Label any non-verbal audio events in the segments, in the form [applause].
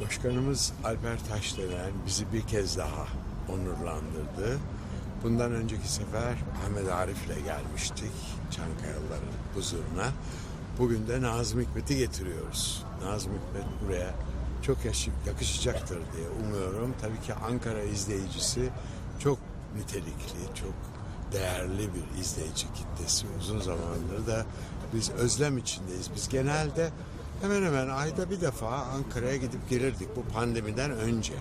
Başkanımız Alper Taşdelen bizi bir kez daha onurlandırdı. Bundan önceki sefer Ahmet Arif'le gelmiştik Çankayalıların huzuruna. Bugün de Nazım Hikmet'i getiriyoruz. Nazım Hikmet buraya çok yakışacaktır diye umuyorum. Tabii ki Ankara izleyicisi çok nitelikli, çok değerli bir izleyici kitlesi. Uzun zamandır da biz özlem içindeyiz. Biz genelde hemen hemen ayda bir defa Ankara'ya gidip gelirdik bu pandemiden önce.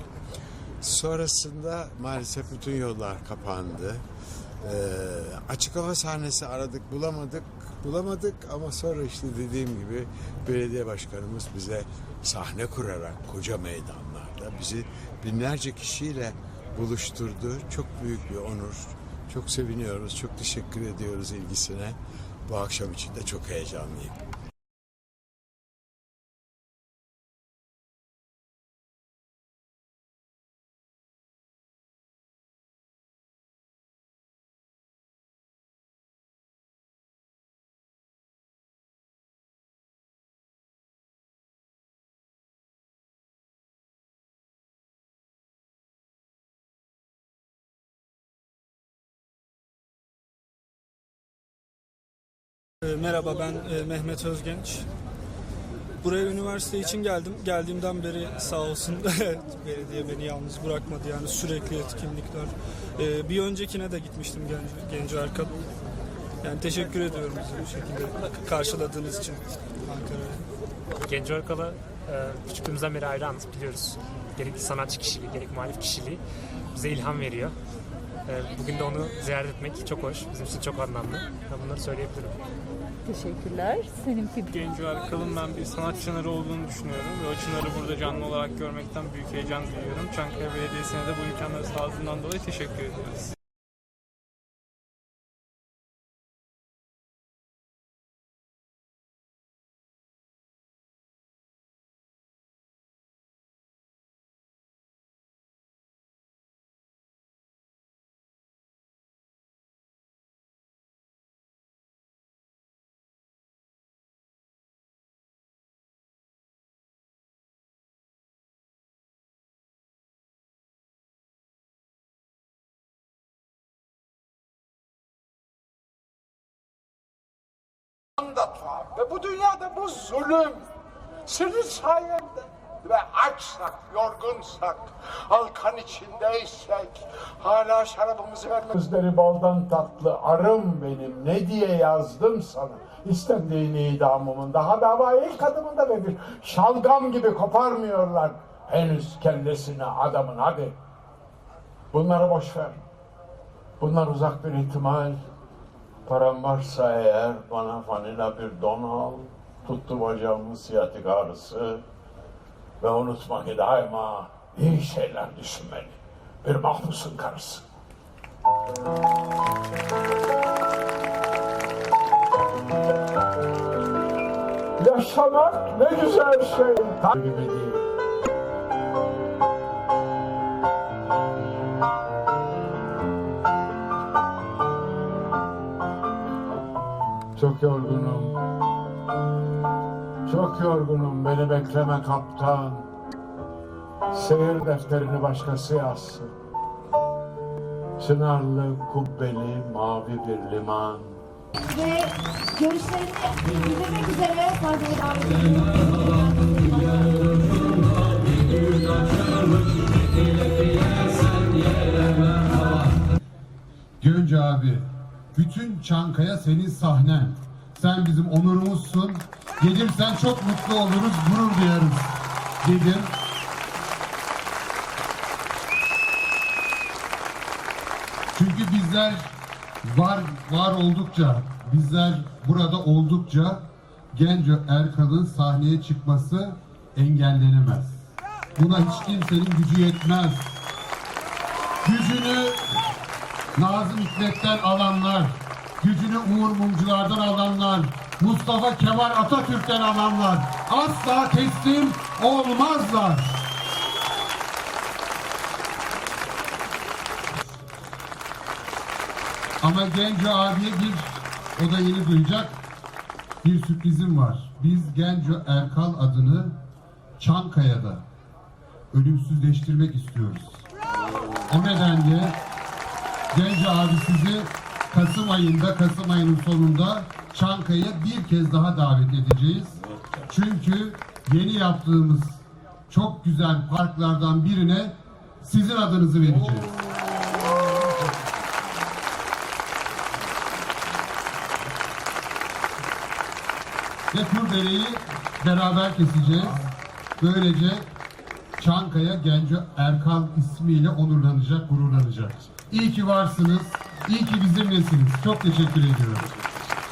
Sonrasında maalesef bütün yollar kapandı. Ee, açık hava sahnesi aradık bulamadık bulamadık ama sonra işte dediğim gibi belediye başkanımız bize sahne kurarak koca meydanlarda bizi binlerce kişiyle buluşturdu. Çok büyük bir onur. Çok seviniyoruz. Çok teşekkür ediyoruz ilgisine. Bu akşam için de çok heyecanlıyım. Merhaba ben e, Mehmet Özgenç. Buraya üniversite için geldim. Geldiğimden beri sağ olsun [laughs] belediye beni yalnız bırakmadı yani sürekli etkinlikler. E, Bir öncekine de gitmiştim Genco, Genco Erkal. Yani teşekkür ediyorum bu şekilde karşıladığınız için Ankara'ya. Genco Örkal'ı e, küçüklüğümüzden beri hayranız biliyoruz. Gerek sanatçı kişiliği, gerek muhalif kişiliği bize ilham veriyor. E, Bugün de onu ziyaret etmek çok hoş, bizim için çok anlamlı. Bunları söyleyebilirim. Teşekkürler. Senin fikrin. Genco Erkal'ın ben bir sanat çınarı olduğunu düşünüyorum ve o çınarı burada canlı olarak görmekten büyük heyecan duyuyorum. Çankaya Belediyesi'ne de bu imkanları sağladığından dolayı teşekkür ediyoruz. Da tuhaf. Ve bu dünyada bu zulüm senin sayende ve açsak, yorgunsak, halkan içindeysek, hala şarabımızı vermek... Gözleri baldan tatlı, arım benim, ne diye yazdım sana. İstendiğin idamımın daha dava ilk adımında ve bir şalgam gibi koparmıyorlar. Henüz kellesine adamın hadi. Bunları boş ver. Bunlar uzak bir ihtimal. Param varsa eğer bana vanila bir don al. Tuttu bacağımın siyatik ağrısı. Ve unutma ki daima iyi şeyler düşünmeli. Bir mahpusun karısı. Yaşamak ne güzel şey. Gibi. Çok yorgunum. Beni bekleme kaptan. Seyir defterini başkası yazsın. Çınarlı, kubbeli, mavi bir liman. ve görüşlerini bildirmek üzere sahneye davet ediyorum. Gönce abi, bütün Çankaya senin sahnen. Sen bizim onurumuzsun. Gelirsen çok mutlu oluruz, gurur duyarız dedim. Çünkü bizler var var oldukça, bizler burada oldukça Genco Erkal'ın sahneye çıkması engellenemez. Buna hiç kimsenin gücü yetmez. Gücünü Nazım Hikmet'ten alanlar, gücünü Uğur Mumculardan alanlar, Mustafa Kemal Atatürk'ten alanlar asla teslim olmazlar. Ama Genco abiye bir, o da yeni duyacak, bir sürprizim var. Biz Genco Erkal adını Çankaya'da ölümsüzleştirmek istiyoruz. O nedenle Gence abi sizi Kasım ayında, Kasım ayının sonunda Çankaya'ya bir kez daha davet edeceğiz. Çünkü yeni yaptığımız çok güzel parklardan birine sizin adınızı vereceğiz. Ve kurdeleyi beraber keseceğiz. Böylece Çankaya Genco Erkan ismiyle onurlanacak, gururlanacak. İyi ki varsınız, iyi ki bizimlesiniz. Çok teşekkür ediyorum.